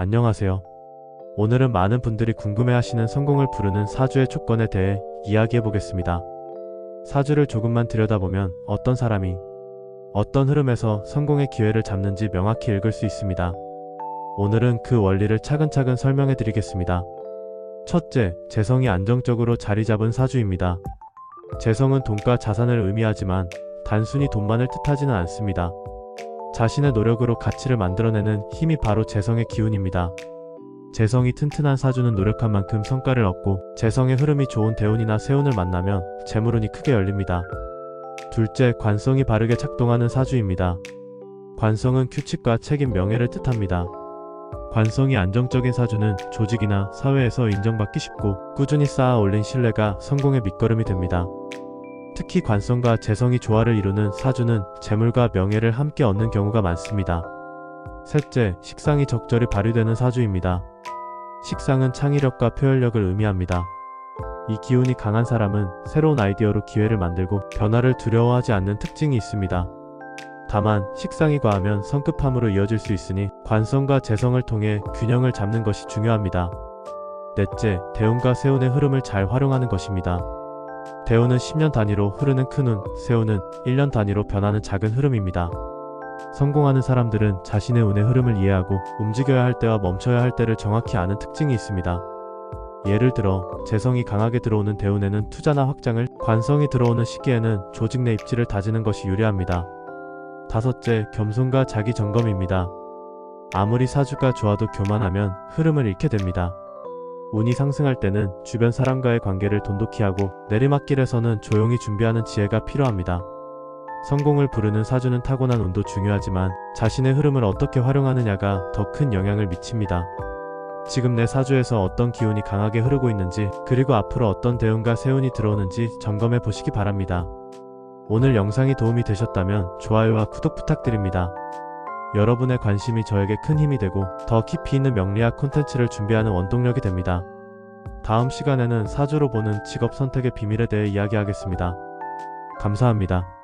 안녕하세요. 오늘은 많은 분들이 궁금해하시는 성공을 부르는 사주의 조건에 대해 이야기해 보겠습니다. 사주를 조금만 들여다보면 어떤 사람이 어떤 흐름에서 성공의 기회를 잡는지 명확히 읽을 수 있습니다. 오늘은 그 원리를 차근차근 설명해 드리겠습니다. 첫째, 재성이 안정적으로 자리 잡은 사주입니다. 재성은 돈과 자산을 의미하지만 단순히 돈만을 뜻하지는 않습니다. 자신의 노력으로 가치를 만들어내는 힘이 바로 재성의 기운입니다. 재성이 튼튼한 사주는 노력한 만큼 성과를 얻고 재성의 흐름이 좋은 대운이나 세운을 만나면 재물운이 크게 열립니다. 둘째, 관성이 바르게 작동하는 사주입니다. 관성은 규칙과 책임, 명예를 뜻합니다. 관성이 안정적인 사주는 조직이나 사회에서 인정받기 쉽고 꾸준히 쌓아 올린 신뢰가 성공의 밑거름이 됩니다. 특히 관성과 재성이 조화를 이루는 사주는 재물과 명예를 함께 얻는 경우가 많습니다. 셋째, 식상이 적절히 발휘되는 사주입니다. 식상은 창의력과 표현력을 의미합니다. 이 기운이 강한 사람은 새로운 아이디어로 기회를 만들고 변화를 두려워하지 않는 특징이 있습니다. 다만 식상이 과하면 성급함으로 이어질 수 있으니 관성과 재성을 통해 균형을 잡는 것이 중요합니다. 넷째, 대운과 세운의 흐름을 잘 활용하는 것입니다. 대운은 10년 단위로 흐르는 큰 운, 세운은 1년 단위로 변하는 작은 흐름입니다. 성공하는 사람들은 자신의 운의 흐름을 이해하고 움직여야 할 때와 멈춰야 할 때를 정확히 아는 특징이 있습니다. 예를 들어 재성이 강하게 들어오는 대운에는 투자나 확장을, 관성이 들어오는 시기에는 조직 내 입지를 다지는 것이 유리합니다. 다섯째, 겸손과 자기 점검입니다. 아무리 사주가 좋아도 교만하면 흐름을 잃게 됩니다. 운이 상승할 때는 주변 사람과의 관계를 돈독히 하고 내리막길에서는 조용히 준비하는 지혜가 필요합니다. 성공을 부르는 사주는 타고난 운도 중요하지만 자신의 흐름을 어떻게 활용하느냐가 더 큰 영향을 미칩니다. 지금 내 사주에서 어떤 기운이 강하게 흐르고 있는지 그리고 앞으로 어떤 대운과 세운이 들어오는지 점검해 보시기 바랍니다. 오늘 영상이 도움이 되셨다면 좋아요와 구독 부탁드립니다. 여러분의 관심이 저에게 큰 힘이 되고 더 깊이 있는 명리학 콘텐츠를 준비하는 원동력이 됩니다. 다음 시간에는 사주로 보는 직업 선택의 비밀에 대해 이야기하겠습니다. 감사합니다.